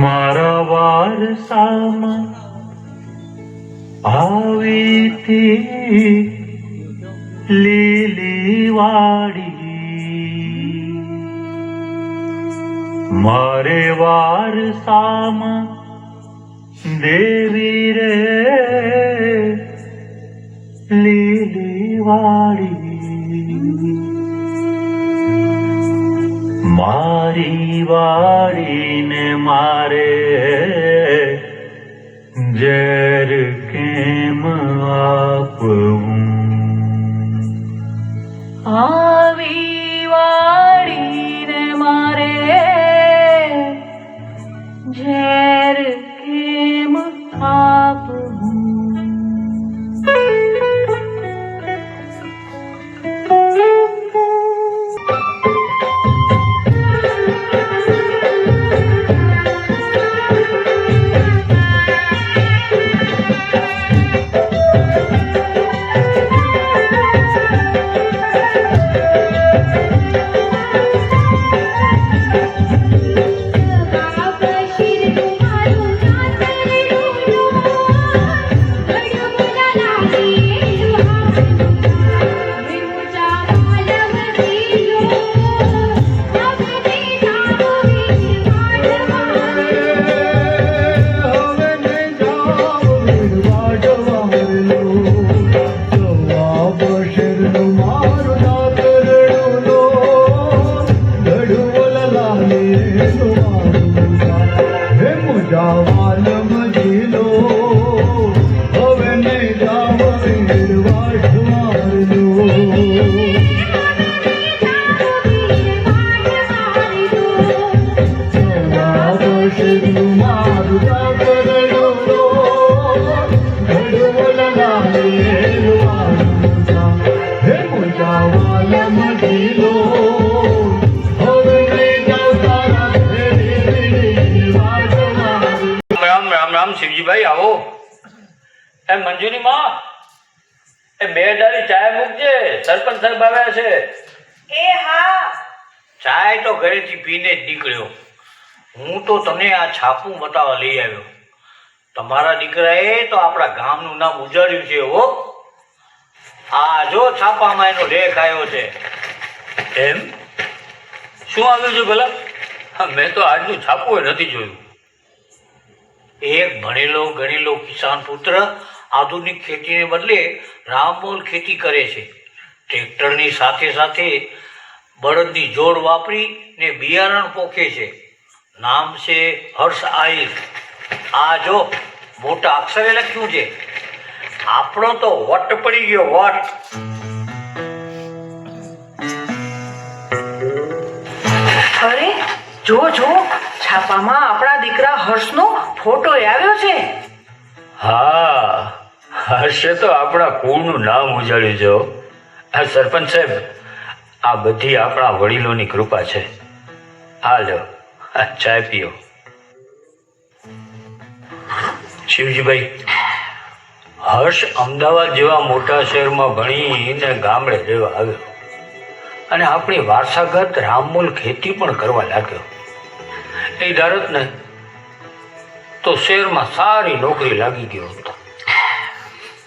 મારા વારસામાં આવી હતી લીલી વાડી. મારે વારસામાં દેવી મારી વાડીને મારે એ મંજુની માં એ બે ડાલી ચાય મૂકજે સરપંચ સાહેબ આવ્યા છે. એ હા. ચાય તો ઘરેથી પીને જ નીકળ્યો. હું તો તને આ છાપું બતાવવા લઈ આવ્યો. તમારા દીકરાએ તો આપણા ગામનું નામ ઉજાડ્યું છે હો. આ જો છાપામાં એનો લેખ આવ્યો છે. એમ? શું આવ્યું છે ભલા? હા, મેં તો આજનું છાપું નથી જોયું. એક ભણેલો ગણેલો કિસાન પુત્ર આધુનિક ખેતીને બદલે રામબોલ ખેતી કરે છે. ટ્રેક્ટરની સાથે સાથે બળદની જોડ વાપરીને બિયારણ પોખે છે. નામ છે હર્ષ આહિર આ જો મોટા અક્ષરે લખ્યું છે. આપણો તો વટ પડી ગયો વટ. અરે જો જો છાપામાં આપણા દીકરા હર્ષનો ફોટો આવ્યો છે. હા હર્ષે તો આપણા કુળનું નામ ઉજાડ્યું છે હો. આ સરપંચ સાહેબ, આ બધી આપણા વડીલોની કૃપા છે. આ લો આ ચાય પીઓ. શિવજીભાઈ, હર્ષ અમદાવાદ જેવા મોટા શહેરમાં ભણીને ગામડે રહેવા આવ્યો. અને આપણી વારસાગત રામમૂલ ખેતી પણ કરવા લાગ્યો. એ ધારત ને તો શહેરમાં સારી નોકરી લાગી ગયો હતો.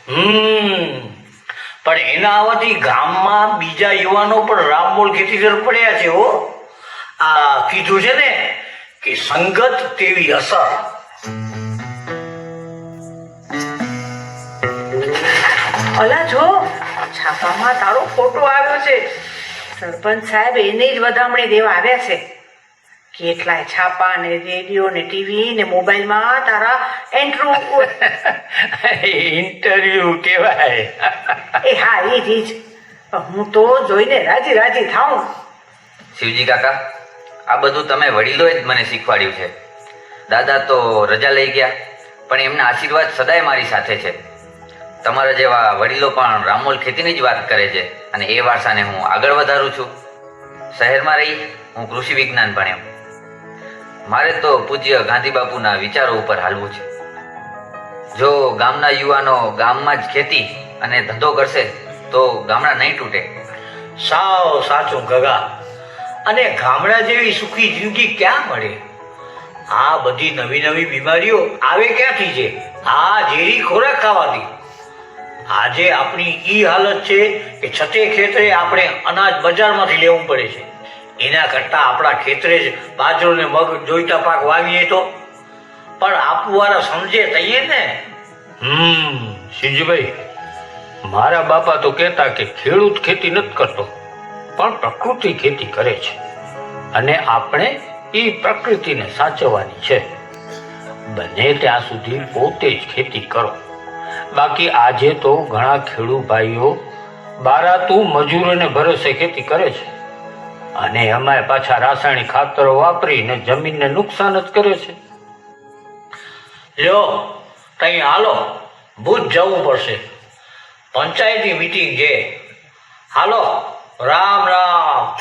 હમ. પણ એના આવવાથી ગામમાં બીજા યુવાનો પણ રામમોલ ખેતી તરફ પડ્યા છે હો. આ કીધું છે ને કે સંગત તેવી અસર. અલા જો, છાપામાં તારો ફોટો આવ્યો છે. સરપંચ સાહેબ એને જ વધામણી દેવા આવ્યા છે. કેટલાય છાપા ને રેડિયો ને ટીવી ને મોબાઈલમાં તારા એન્ટ્રુ ઇન્ટરવ્યુ કહેવાય. એ હા એ જ ઈ જ. હું તો જોઈને રાજી રાજી થાઉં. શિવજી કાકા આ બધું તમે વડીલોએ જ મને શીખવાડ્યું છે. દાદા તો રજા લઈ ગયા પણ એમના આશીર્વાદ સદાય મારી સાથે છે. તમારા જેવા વડીલો પણ રામોલ ખેતીની જ વાત કરે છે અને એ વારસાને હું આગળ વધારું છું. શહેરમાં રહી હું કૃષિ વિજ્ઞાન ભણ્યો. મારે તો પૂજ્ય ગાંધી બાપુના વિચારો ઉપર હાલવું છે. જો ગામના યુવાનો ગામમાં જ ખેતી અને ધંધો કરશે, તો ગામડા નહીં તૂટે. સાવ સાચું, ગગા. અને ગામડા જેવી સુખી જિંદગી ક્યાં મળે? આ બધી નવી નવી બીમારીઓ આવે ક્યાંથી છે? આ ઝેરી ખોરાક ખાવાથી. આજે આપણી ઈ હાલત છે કે છતે ખેતરે આપણે અનાજ બજારમાંથી લેવું પડે છે. એના કરતાં આપણા ખેતરે જ બાજરો ને મગ જોઈતા પાક વાવીએ તો? પણ આપવાના સમજે તઈએ ને? હમ, સિંજભાઈ, મારા બાપા તો કહેતા કે ખેડૂત ખેતી નથી કરતો, પણ પ્રકૃતિ ખેતી કરે છે. અને આપણે એ પ્રકૃતિને સાચવવાની છે. બને ત્યાં સુધી પોતે જ ખેતી કરો. બાકી આજે તો ઘણા ખેડૂત ભાઈઓ બારાતું મજૂરોને ભરોસે ખેતી કરે છે. અને અમારે પાછા રાસાયણિક ખાતરો વાપરીને જમીનને નુકસાન જ કરે છે. લ્યો, તઈ હાલો, ભૂજ જવું પડશે. પંચાયતની મીટિંગ છે. હાલો, રામ રામ.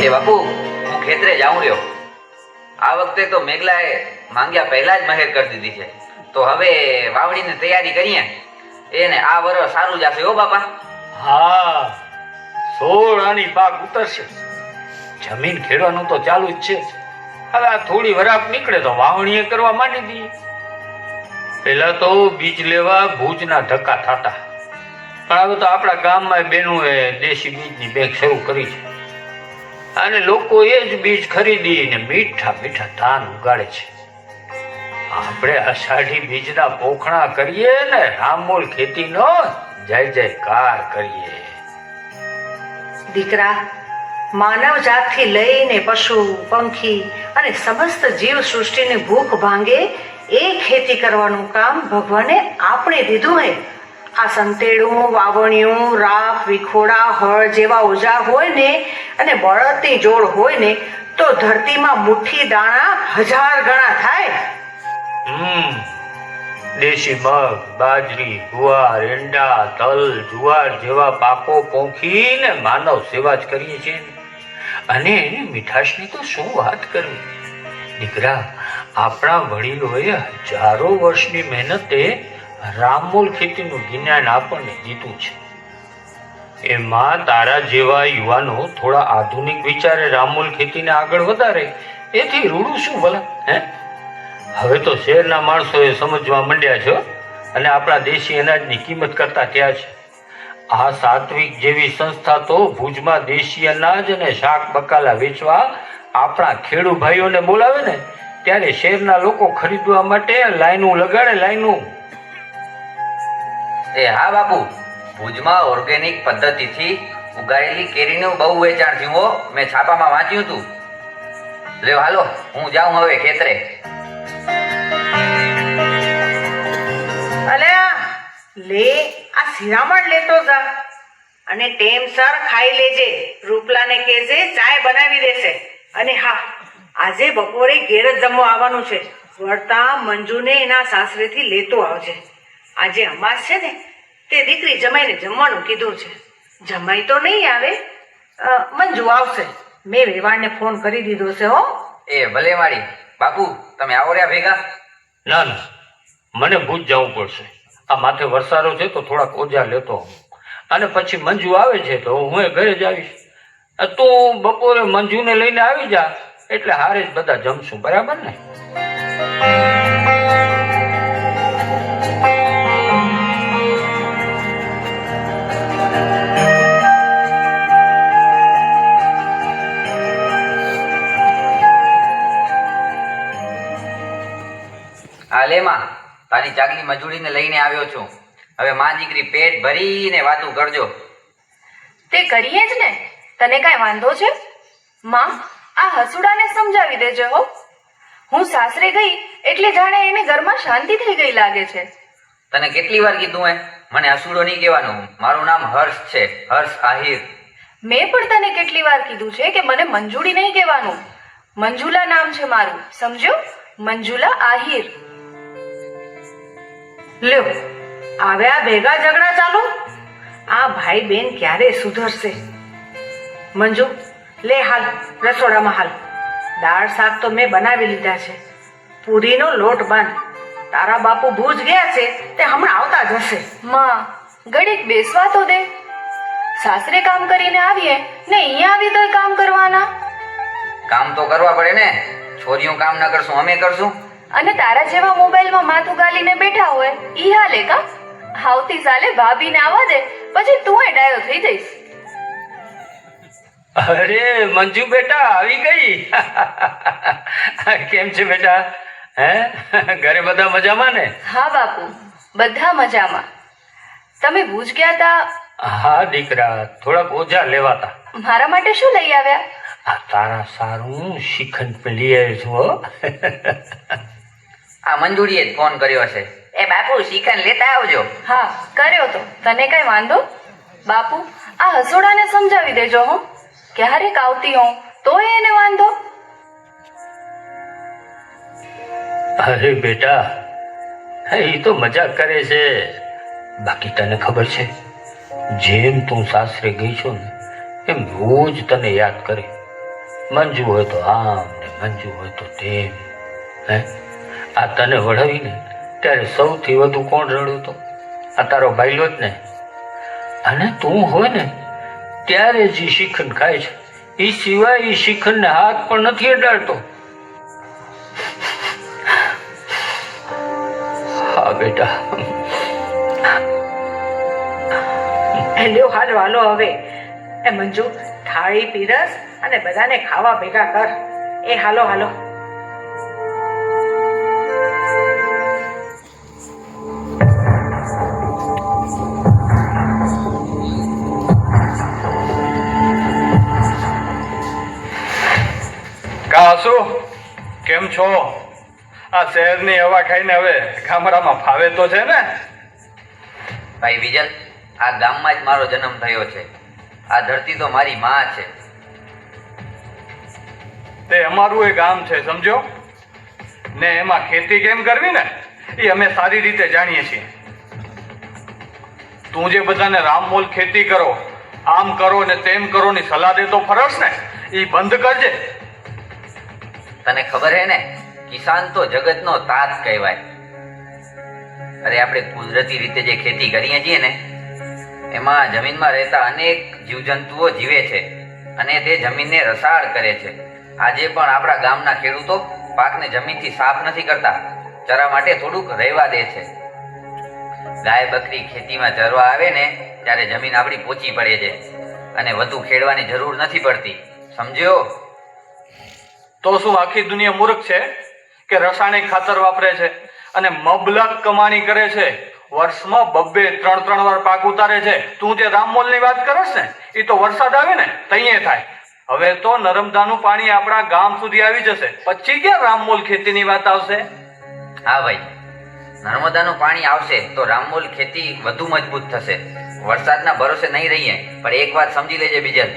એ બાપુ, હું ખેતરે જાઉં રહ્યો. આ વખતે તો મેઘલાએ માંગ્યા પહેલા જ મહેર કરી દીધી છે. તો હવે વાવણીની તૈયારી કરીએ. એને આ વર્ષ સારું જશે હો બાપા. હા, સોળ આની પાક ઉતરશે. જમીન ખેડવાનું તો ચાલુ જ છે. હવે આ થોડી વરાપ નીકળે તો વાવણીએ કરવા માંડી દઈએ. પેલા તો બીજ લેવા ભૂજના ધક્કા થતા. પણ હવે તો આપણા ગામમાં બેનુએ દેશી બીજની બેંક શરૂ કરી છે. અને લોકો એ જ બીજ ખરીદીને મીઠા મીઠા ધાન ઉગાડે છે. આપણે અષાઢી બીજના પોખણા કરીએ ને રામમૂલ ખેતીનો જય જયકાર કરીએ. દીકરા માનવ જાતથી લઈને પશુ પંખી અને સમસ્ત જીવ સૃષ્ટિની ભૂખ ભાંગે એ ખેતી કરવાનું કામ ભગવાને આપણે દીધું હે. આ સંતેડું વાવણિયું રાફ વિખોડા હળ જેવા ઓજાર હોય ને અને બળદની જોડ હોય ને તો ધરતીમાં મુઠ્ઠી દાણા હજાર ગણા થાય. હમ. દેશી મગ, બાજરી, ગુવાર, એંડા, તલ, જુવાર જેવા પાકો પોંખીને માનવ સેવા જ કરીએ છીએ. અને એની મીઠાશની તો શું વાત કરવી? દીકરા, આપણા વડીલોએ હજારો વર્ષની મહેનતે રામમૂલ ખેતીનું જ્ઞાન આપણને દીધું છે. એમાં તારા જેવા યુવાનો થોડા આધુનિક વિચારે રામમૂલ ખેતીને આગળ વધારે. એથી રૂડું શું ભલા, હે? હવે તો શહેરના માણસોએ સમજવા માંડ્યા છે અને આપણા દેશી અનાજની કિંમત કરતા થયા છે. આ સાત્વિક જેવી સંસ્થા તો ભુજમાં દેશી અનાજ અને શાક બકાલા વેચવા આપણા ખેડૂત ભાઈઓને બોલાવે ને, ત્યારે શહેરના લોકો ખરીદવા માટે લાઈનું લગાડે, લાઈનું. એ હા બાપુ, ભુજમાં ઓર્ગેનિક પદ્ધતિથી ઉગાડેલી કેરીનું બહુ વેચાણ થયું મેં છાપામાં વાંચ્યું હતું. લે હાલો, હું જાઉં હવે ખેતરે. અલ્યા લે, આ શિરામણ લેતો જા. અને ટેમસર ખાઈ લેજે. રૂપલાને કહેજે, ચાય બનાવી દેશે. અને હા, આજે બપોરે ઘેર જ જમવા આવવાનું છે. વળતા મંજુને એના સાસરેથી લેતો આવજે. આજે અમાસ છે ને, તે દીકરી જમાઈને જમવાનું કીધું છે. જમાઈ તો નહીં આવે મંજુ આવશે. મેં વેવાણને ફોન કરી દીધો છે, હો. એ ભલે મારી. બાપુ, તમે આવો રહ્યા ભેગા? ના ના. મને ભૂજ જવું પડશે. આ માથે વરસાદો છે તો થોડાક ઓજા લેતો. અને પછી મંજુ આવે છે તો હું એ ઘરે જ આવીશ. તું બપોરે મંજુને લઈને આવી જા. એટલે હારે જ બધા જમશું. બરાબર ને? માં તારી મજૂરીને લઈને આવ્યો છું. હવે માં દીકરી પેટ ભરીને વાતું કરજો. તે કરીએ જ ને. તને કાંઈ વાંધો છે? માં આ હસુડાને સમજાવી દેજો હો. હું સાસરે ગઈ એટલે જાણે એને ઘરમાં શાંતિ થઈ ગઈ લાગે છે. તને કેટલી વાર કીધું હે મને હસુડો નહીં કહેવાનું. મારું નામ હર્ષ છે. હર્ષ આહિર. મેં પણ તને કેટલી વાર કીધું છે કે મને મંજુડી નહીં કહેવાનું. મંજુલા નામ છે મારું. સમજ્યો? મંજુલા આહિર. લ્યો આવ્યા ભેગા ઝઘડા ચાલુ? આ ભાઈ બેન ક્યારે સુધરશે? મંજુ લે હાલ રસોડામાં હાલ. દાળ શાક તો મેં બનાવી લીધા છે. પૂરીનો લોટ બાંધ. તારા બાપુ ભૂજ ગયા છે તે હમણાં આવતા જ હશે. માં ઘડીક બેસવા તો દે. સાસરે કામ કરીને આવીએ ને અહીંયા આવી તોય કામ કરવાના? કામ તો કરવા પડે ને. છોરીઓ કામ ના કરશું અમે કરશું. અને તારા જેવા મોબાઈલમાં માથું ગાલીને બેઠા હોય ઈ હાલે કા? આવતી સાલે ભાભીને આવવા દે પછી તું એ ડાયો થઈ જઈશ. અરે મંજુ બેટા આવી ગઈ? કેમ છે બેટા? હે? ઘરે બધા મજામાં ને? હા બાપુ બધા મજામાં. તમે ભૂજ ગયા તા? હા દીકરા થોડાક ઓજા લેવાતા. મારા માટે શું લઈ આવ્યા? આ તારા સારું શિખંડ લઈ આવ્યો છું આ મંજુરીએ જ ફોન કર્યો છે એ બાપુ શિખંડ લેતા આવજો. હા કર્યો તો. તને કઈ વાંધો? બાપુ આ હસોડાને સમજાવી દેજો હું. ક્યારેક આવતી હોઉં તોય એને વાંધો? અરે બેટા એ તો મજાક કરે છે. બાકી તને ખબર છે જેમ તું સાસરે ગઈ છો ને એમ રોજ તને યાદ કરે. મંજુ હોય તો આમ ને મંજુ હોય તો તેમ હે? આ તને વળાવીને ત્યારે સૌથી વધુ કોણ રડ્યું તો? આ તારો ભાઈલો જ ને? અને તું હોય ને, ત્યારે જ એ શિખંડ ખાય છે. એ સિવાય એ શિખંડને હાથ પણ નથી અડાડતો. હા, બેટા. એ લ્યો, હાલો હાલો હવે. એ મંજુ, થાળી પીરસ અને બધાને ખાવા ભેગા કર. એ હાલો હાલો. કાસુ કેમ છો? આ શહેરની હવા ખાઈને હવે ગામડામાં ફાવે તો છે ને? ભાઈ વિજલ આ ગામમાં જ મારો જન્મ થયો છે. આ ધરતી તો મારી માં છે. તે અમારું એ ગામ છે સમજો? ને એમાં ખેતી કેમ કરવી ને? એ અમે સારી રીતે જાણીએ છીએ. તું જે બધાને રામમોલ ખેતી કરો આમ કરો ને તેમ કરો ની સલાહ દેતો ફરસ ને એ બંધ કરજે. તને ખબર હે ને? કિસાન તો જગતનો તાત કહેવાય. અરે આપણે કુદરતી રીતે જે ખેતી કરીએ છીએ ને, એમાં જમીનમાં રહેતા અનેક જીવજંતુઓ જીવે છે અને તે જમીનને રસાળ કરે છે. આજે પણ આપણા ગામના ખેડૂતો પાકને જમીનથી સાફ નથી કરતા ચરા માટે થોડુંક રહેવા દે છે. ગાય બકરી ખેતીમાં ચરવા આવે ને, ત્યારે જમીન આપણી પોચી પડે છે અને વધુ ખેડવાની જરૂર નથી પડતી. સમજ્યો? તો શું આખી દુનિયા મૂર્ખ છે કે રસાયણિક ખાતર વાપરે છે અને મબલક કમાણી કરે છે? વર્ષમાં બબ્બે ત્રણ ત્રણ વાર પાક ઉતારે છે. તું જે રામમોલની વાત કરસ ને એ તો વરસાદ આવે ને તઈએ થાય. હવે તો નર્મદાનું પાણી આપણા ગામ સુધી આવી જશે. પછી ક્યાં રામમોલ ખેતીની વાત આવશે? હા ભાઈ નર્મદાનું પાણી આવશે તો રામમોલ ખેતી વધુ મજબૂત થશે. વરસાદના ભરોસે નહીં રહીએ, પણ એક વાત સમજી લેજે બીજલ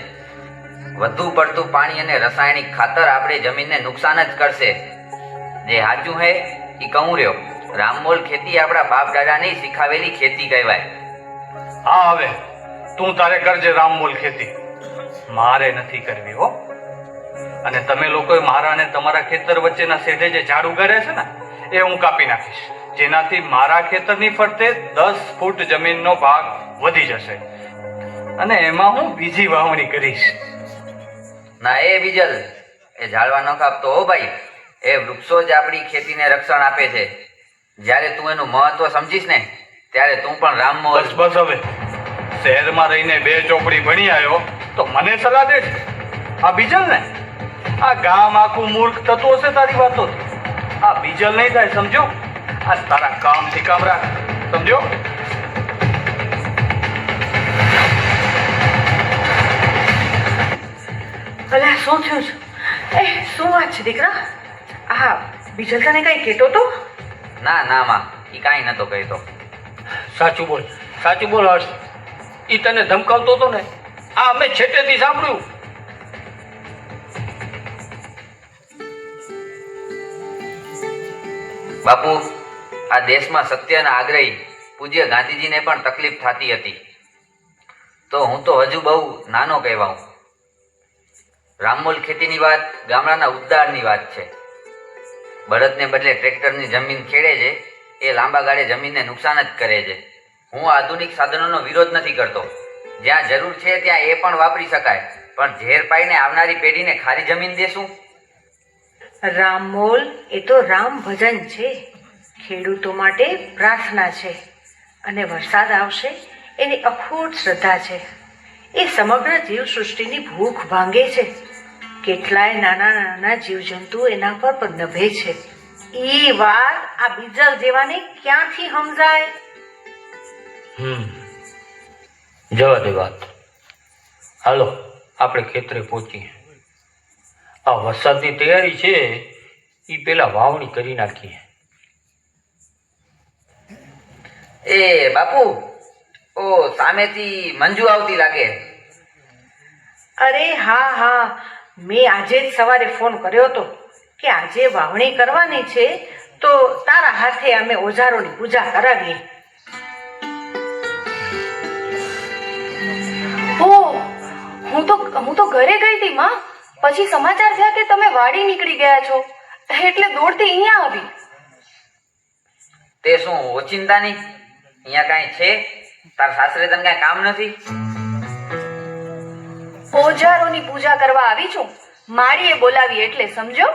વધુ પડતું પાણી અને રાસાયણિક ખાતર આપણે જમીનને નુકસાન જ કરશે. જે સાચું હે, એ કહું રહ્યો. રામમોલ ખેતી આપણા બાપ દાદાની શીખાવેલી ખેતી કહેવાય. હા, હવે. તું તારે કરજે રામમોલ ખેતી. મારે નથી કરવી, હો. અને તમે લોકોએ મારા અને તમારા ખેતર વચ્ચેના શેઢે જે ઝાડુ કરે છે ને, એ હું કાપી નાખીશ. જેનાથી મારા ખેતરની ફરતે દસ ફૂટ જમીનનો ભાગ વધી જશે. અને એમાં હું બીજી વાવણી કરીશ. ના, એ બીજલ, એ ઝાડવા ન કાપતો હો ભાઈ, એ વૃક્ષો જ આપણી ખેતીને રક્ષણ આપે છે. જ્યારે તું એનું મહત્વ સમજીશ ને, ત્યારે તું પણ રામમોલ બસ બસ હવે. શહેરમાં રહીને બે ચોપડી ભણી આવ્યો, તો મને સલાહ દે આ બીજલ ને. આ ગામ આખું મૂર્ખ થતું હશે તારી વાતો. આ બીજલ નહીં થાય સમજો આ તારા કામથી કામ રાખ સમજો અલા શું થયું છે? એ શું વાત છે દીકરા? આ બીજલ તને કઈ કહેતો તો? ના ના માં. એ કાંઈ નતો કહેતો. સાચું બોલ સાચું બોલ હર્ષ. એ તને ધમકાવતો હતો ને? આ અમે છેટેથી સાંભળ્યું. બાપુ આ દેશમાં સત્યના આગ્રહી પૂજ્ય ગાંધીજીને પણ તકલીફ થતી હતી. તો હું તો હજુ બહુ નાનો કહેવાઉં. રામમોલ ખેતીની વાત, ગામડાના ઉદ્ધારની વાત છે. બળદને બદલે ટ્રેક્ટરની જમીન ખેડે છે, એ લાંબા ગાળે જમીનને નુકસાન જ કરે છે. હું આધુનિક સાધનોનો વિરોધ નથી કરતો. જ્યાં જરૂર છે ત્યાં એ પણ વાપરી શકાય. પણ ઝેર પાઈને આવનારી પેઢીને ખાલી જમીન દેશું? રામમોલ, એ તો રામ ભજન છે. ખેડૂતો માટે પ્રાર્થના છે. અને વરસાદ આવશે, એની અખૂટ શ્રદ્ધા છે. એ સમગ્ર જીવસૃષ્ટિની ભૂખ ભાંગે છે. કેટલાય નાના નાના જીવજંતુ એના પર પણ નભે છે. એ વાત આ બીજા જેવાને ક્યાંથી સમજાય? હમ. જવા દે વાત. હાલો આપણે ખેતરે પહોંચીએ. આ વરસાદની તૈયારી છે એ પેલા વાવણી કરી નાખીએ. એ બાપુ ઓ સામેથી મંજુ આવતી લાગે. અરે હા હા. મેં આજે જ સવારે ફોન કર્યો હતો કે આજે વાવણી કરવાની છે તો તારા હાથે અમે ઓજારોની પૂજા કરાવીએ. ઓ હું તો હું તો ઘરે ગઈ હતી માં. પછી સમાચાર થયા કે તમે વાડી નીકળી ગયા છો. એટલે દોડતી અહીંયા આવી. તે શું ઓચિંતાની નહીં અહીંયા કાંઈ છે? તાર સાસરે તને કાંઈ કામ નથી? ઓજારોની પૂજા કરવા આવી છું. માળીએ બોલાવી એટલે સમજો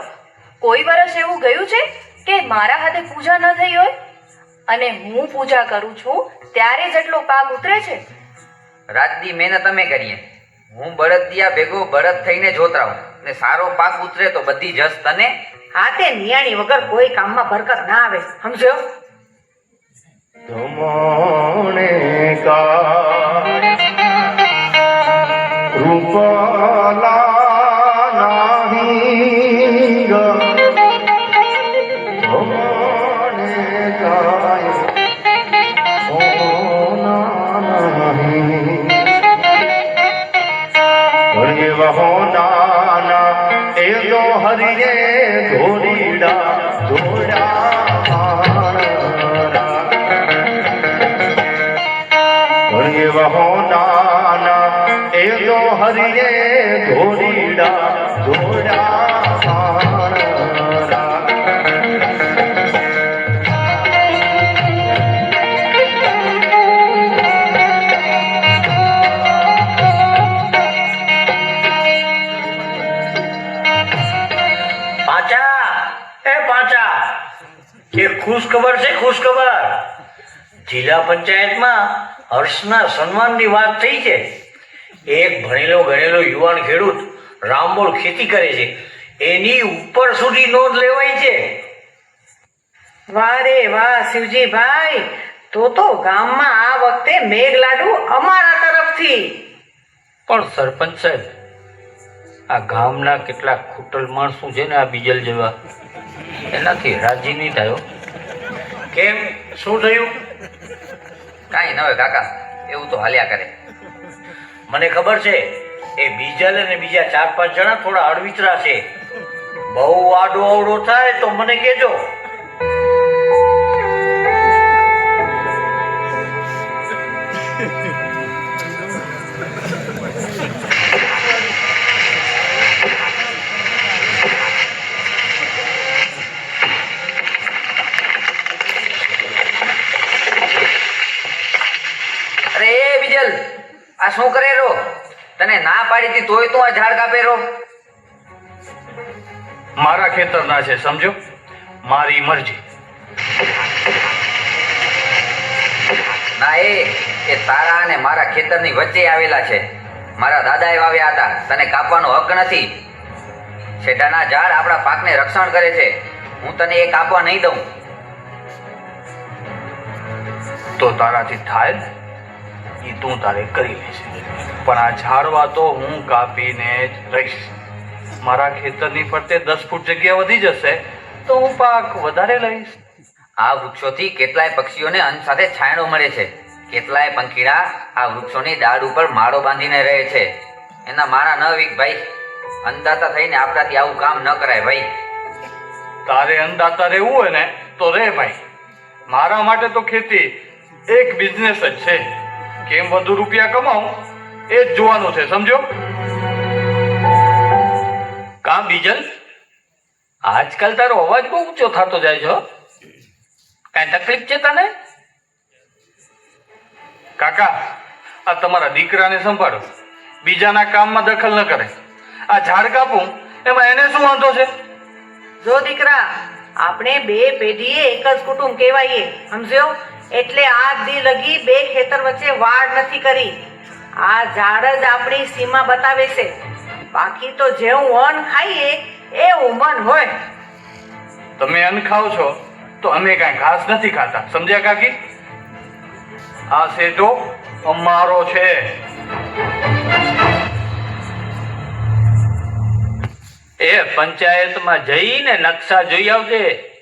કોઈ વર્ષ એવું ગયું છે કે મારા હાથે પૂજા ન થઈ હોય અને હું પૂજા કરું છું ત્યારે જેટલો પાક ઉતરે છે. રાતની મહેનત અમે કરીએ. હું બળદિયા ભેગો બળદ થઈને જોતરાવું ને સારો પાક ઉતરે તો બધી જસ તને. હા તે નિયાણી વગર કોઈ કામમાં બરકત ના આવે. સમજો? ધમણે કા વહો નાના એ તો હરિયે ઘોડીડા ખુશ ખબર છે ખુશ ખબર જિલ્લા પંચાયતમાં હર્ષના સન્માનની વાત થઈ છે. એક ભણેલો ગણેલો યુવાન ખેડૂત રામબોલ ખેતી કરે છે. એની ઉપર સુધી નોંધ લેવાય છે. વાહ રે વાહ શિવજીભાઈ તો તો ગામમાં આ વખતે મેઘ લાડુ અમારા તરફથી. પણ સરપંચ સાહેબ આ ગામના કેટલાક ખૂટલ માણસો છે ને આ બીજલ જેવા એનાથી રાજી નહીં થયો કેમ? શું થયું? કાંઈ ન હોય કાકા, એવું તો હાલ્યા કરે. મને ખબર છે, એ બીજલ અને બીજા ચાર પાંચ જણા થોડા અડવિતરા છે. બહુ આડો અવડો થાય તો મને કહેજો. પાડી હતી તોય તું આ ઝાડ કાપે રહો. મારા ખેતરના છે સમજો? મારી મરજી. ના એ એ તારા અને મારા ખેતરની વચ્ચે આવેલા છે. મારા દાદાએ વાવ્યા હતા. તને કાપવાનો હક નથી. છેટાના ઝાડ આપણા પાકને રક્ષણ કરે છે. હું તને એ કાપવા નહીં દઉં. તો તારાથી થાય? એ તું તારે કરી લેશે પણ આ ઝાડવા તો હું કાપીને જ રહીશ. મારા ખેતરની ફરતે દસ ફૂટ જગ્યા વધી જશે તો હું પાક વધારે લઈશ. આ વૃક્ષોથી કેટલાય પક્ષીઓને અન્ન સાથે છાંયડો મળે છે. કેટલાય પંખીડા આ વૃક્ષોની ડાળ ઉપર માળો બાંધીને રહે છે. એના મારા ન વીક ભાઈ અંદાતા થઈને આપણાથી આવું કામ ન કરાય ભાઈ. તારે અંદાતા રહેવું હોય ને તો રે ભાઈ. મારા માટે તો ખેતી એક બિઝનેસ જ છે. કેમ વધુ રૂપિયા કમાઉં? એ જ જોવાનું છે, સમજો? કા બીજલ? આજકાલ તારો અવાજ બહુ ઊંચો થતો જાય છે. કાંઈ તકલીફ છે તને? કાકા, આ તમારા દીકરાને સંભાળો. બીજાના કામમાં દખલ ન કરે. આ ઝાડ કાપું, એમાં એને શું વાંધો છે? જો દીકરા, આપણે બે પેઢીએ એક જ કુટુંબ કહેવાય સમજ્યો? એટલે આ દી લગી બે ખેતર વચ્ચે વાડ નથી કરી. આ ઝાડ જ આપણી સીમા બતાવે છે. બાકી તો જેવું અન્ન ખાઈએ એવું મન હોય. તમે અન્ન ખાઓ છો, તો અમે કાંઈ ઘાસ નથી ખાતા. સમજ્યા કાકી? આ સેટો અમારો છે. એ પંચાયતમાં જઈને નકશા જોઈ આવજે.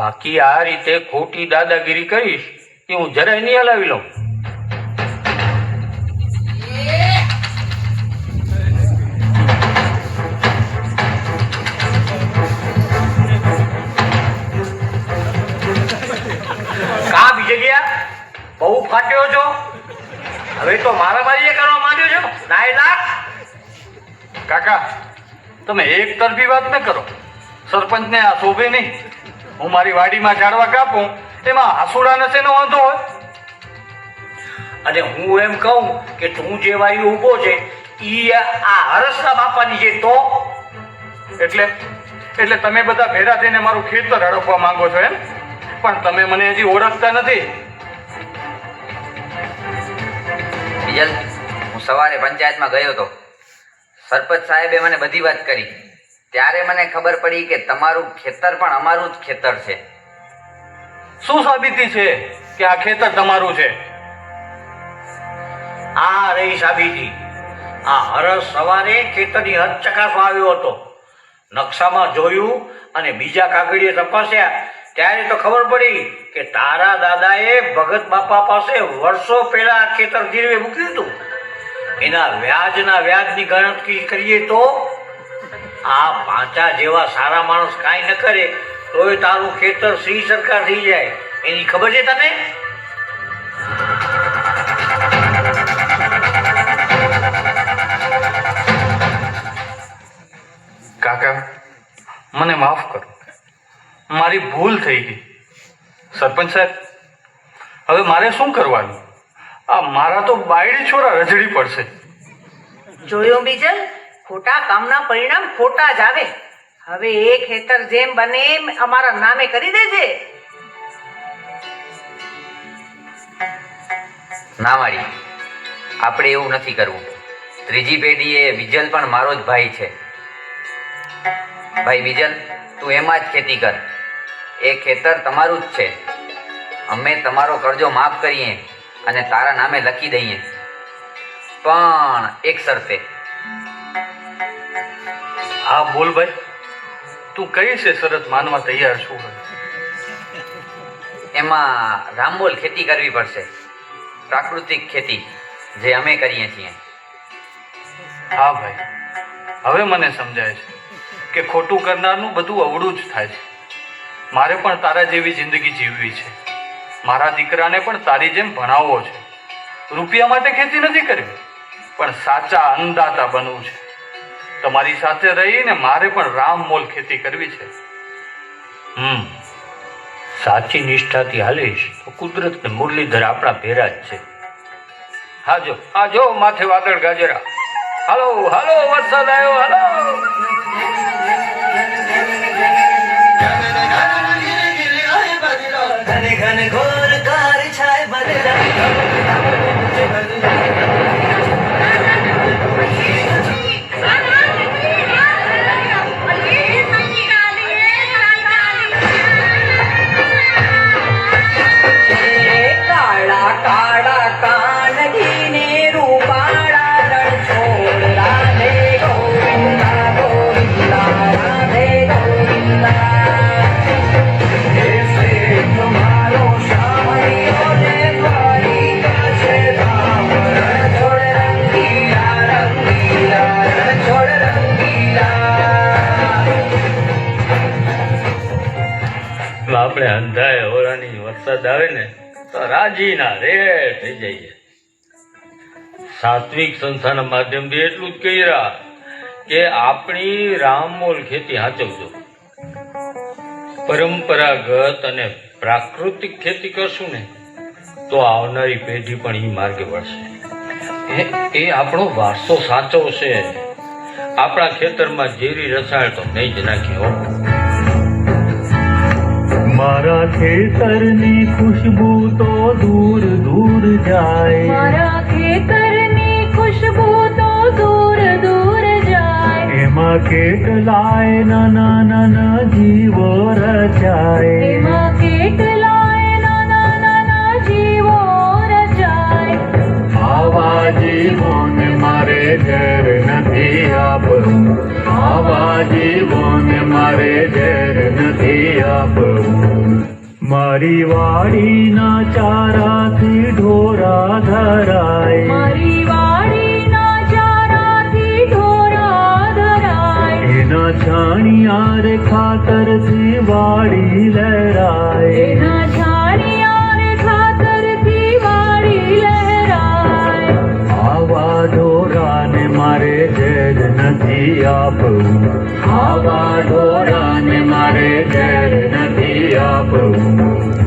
બાકી આ રીતે ખોટી દાદાગીરી કરીશ કે હું જરાય નહીં હલાવી લઉં. કા બીજે બહુ ફાટ્યો છો? હવે તો મારા બારીએ કરવા માંડ્યો છો? નાય લાખ? કાકા, તમે એક તરફી વાત ન કરો. સરપંચને આ શોભે નહીં. હું મારી વાડીમાં ઝાડવા કાપું, એમાં હાસુડા નશે નો વાંધો હોય. અને હું એમ કહું કે તું જે વાયુ ઊભો છે, ઈ આ હરસના બાપાની છે તો? એટલે એટલે તમે બધા ભેગા થઈને મારું ખેતર હડપવા માંગો છો એમ? પણ તમે મને હજી ઓળખતા નથી. બીજલ હું સવારે પંચાયતમાં ગયો હતો. સરપંચ સાહેબે મને બધી વાત કરી. ત્યારે મને ખબર પડી કે તમારું ખેતર પણ અમારું જ ખેતર છે. શું સાબિતી છે કે આ ખેતર તમારું છે? આ રહી સાબિતી. આ હરસ સવારે ખેતરની હદ ચકાસવા આવ્યો હતો. નકશામાં જોયું અને બીજા કાગળીએ તપાસ્યા. ત્યારે તો ખબર પડી કે તારા દાદાએ ભગત બાપા પાસે વર્ષો પહેલા ખેતર ગીરવે મૂક્યું હતું. એના વ્યાજના વ્યાજની ગણતરી કરીએ તો આ પાંચા જેવા સારા માણસ કાંઈ ન કરે તોય તારું ખેતર શ્રી સરકાર થઈ જાય. એની ખબર છે તને? કાકા મને માફ કરો. મારી ભૂલ થઈ ગઈ. સરપંચ સાહેબ હવે મારે શું કરવાનું? આ મારા તો બાયડી છોરા રજડી પડશે. જોયો બીજલ? ખોટા કામના પરિણામ ખોટા જ આવે. હવે એ ખેતર જેમ બને એમ અમારા નામે કરી દેજે. ના મારી આપણે એવું નથી કરવું. ત્રીજી પેઢીએ વિજલ પણ મારો જ ભાઈ છે. ભાઈ વિજલ, તું એમાં જ ખેતી કર. એ ખેતર તમારું જ છે. અમે તમારો કરજો માફ કરીએ અને તારા નામે લખી દઈએ. પણ એક શરતે હા બોલ ભાઈ. તું કઈ છે શરત માનવા તૈયાર છું એમાં રામબોલ ખેતી કરવી પડશે. પ્રાકૃતિક ખેતી જે અમે કરીએ છીએ. હા ભાઈ. હવે મને સમજાય છે કે ખોટું કરનારનું બધું અવળું જ થાય છે. મારે પણ તારા જેવી જિંદગી જીવવી છે. મારા દીકરાને પણ તારી જેમ ભણાવવો છે. રૂપિયા માટે ખેતી નથી કરવી પણ સાચા અન્નદાતા બનવું છે. તમારી સાથે રહીને મારે પણ રામ મોલ ખેતી કરવી છે. હમ. સાચી નિષ્ઠાથી હાલીશ તો કુદરત ને મુરલીધર આપણા ભેરા જ છે. હા જો હા જો માથે વાદળ ગાજરા. હાલો હાલો, વરસાદ આવ્યો, હાલો. અંધાએ હોરાની વરસાદ આવે ને, તો રાજીના રે થઈ જઈએ. સાત્વિક સંસ્થાના માધ્યમથી એટલું જ કહી રહ્યા કે આપણી રામમોલ ખેતી સાચવજો પરંપરાગત અને પ્રાકૃતિક ખેતી કરશું ને, તો આવનારી પેઢી પણ એ માર્ગે વળશે. એ આપણો વારસો સાચવશે આપણા ખેતરમાં ઝેરી રસાયણ તો નહીં જ નાખે હો. મારા ખેતરની ખુશ્બુ તો દૂર દૂર જાય. મારા ખેતરની ખુશ્બુ તો દૂર દૂર જાય. એમાં કેટલાય નાના નાના જીવ રચાય. એમાં કેટલાય નાના નાના જીવો રચાય. આવા જીવોને મારે ઝેર નથી આપવું. આવા જીવોને મારે ઝેર નથી આપવું. મારી વાડીના ચારાથી ઢોરા ધરાય. મારી વાડીના ચારાથી ઢોરા ધરાય. એના છાણિયાર ખાતરથી વાડી લહેરાય એના છાણિયારે ખાતરથી વાડી લહેરાય આવા ઢોરાને મારે ઝેર નથી આપવું. આવા ઢોરાને મારે ઘેર નથી આપવું.